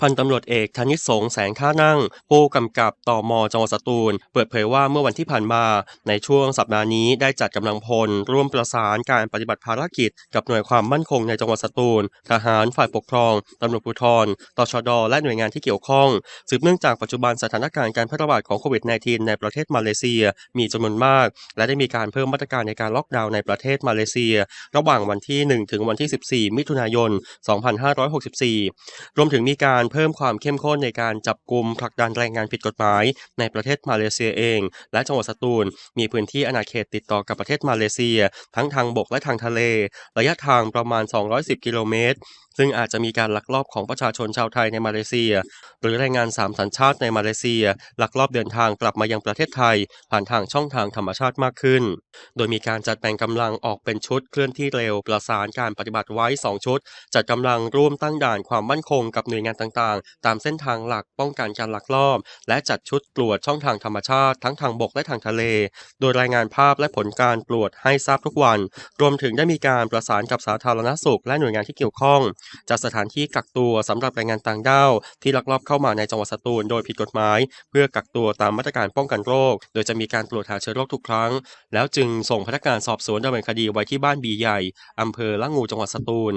พันตำรวจเอกธนิตสงแสงข้านั่ง ผู้กำกับต่อมจังหวัดสตูล เปิดเผยว่าเมื่อวันที่ผ่านมา ในช่วงสัปดาห์นี้ได้จัดกำลังพล ร่วมประสานการปฏิบัติภารกิจ กับหน่วยความมั่นคงในจังหวัดสตูล ทหารฝ่ายปกครองตำรวจภูธรตชด และหน่วยงานที่เกี่ยวข้อง สืบเนื่องจากปัจจุบันสถานการณ์การแพร่ระบาดของโควิด -19 ในประเทศมาเลเซีย มีจำนวนมาก และได้มีการเพิ่มมาตรการในการล็อกดาวน์ในประเทศมาเลเซีย ระหว่างวันที่ 1 ถึงวันที่ 14 มิถุนายน 2564 รวมถึงมีการเพิ่มความเข้มข้นในการจับกลุ่มผลักดันแรงงานผิดกฎหมาย ในประเทศมาเลเซียเอง และจังหวัดสตูล มีพื้นที่อาณาเขตติดต่อกับประเทศมาเลเซีย ทั้งทางบกและทางทะเล ระยะทางประมาณ 210 กิโลเมตร ซึ่งอาจจะมีการลักลอบของประชาชนชาวไทยในมาเลเซีย หรือแรงงานสามสัญชาติในมาเลเซีย ลักลอบเดินทางกลับมายังประเทศไทย ผ่านทางช่องทางธรรมชาติมากขึ้น โดยมีการจัดแบ่งกำลังออกเป็นชุดเคลื่อนที่เร็วประสานการปฏิบัติไว้ 2 ชุด จัดกำลังร่วมตั้งด่านความมั่นคงกับหน่วยงานต่างๆ ตามเส้นทางหลักป้องกันการลักลอบ และจัดชุดตรวจช่องทางธรรมชาติทั้งทางบกและทางทะเล โดยรายงานภาพและผลการตรวจให้ทราบทุกวัน รวมถึงได้มีการประสานกับสาธารณสุขและหน่วยงานที่เกี่ยวข้องจัดสถานที่กักตัวสำหรับแรงงานต่างด้าวที่ลักลอบเข้ามาในจังหวัดสตูลโดยผิดกฎหมาย เพื่อกักตัวตามมาตรการป้องกันโรค โดยจะมีการตรวจหาเชื้อโรคทุกครั้ง แล้วจึงส่งพนักงานสอบสวนดำเนินคดีไว้ที่บ้านบีใหญ่อำเภอละงูจังหวัดสตูล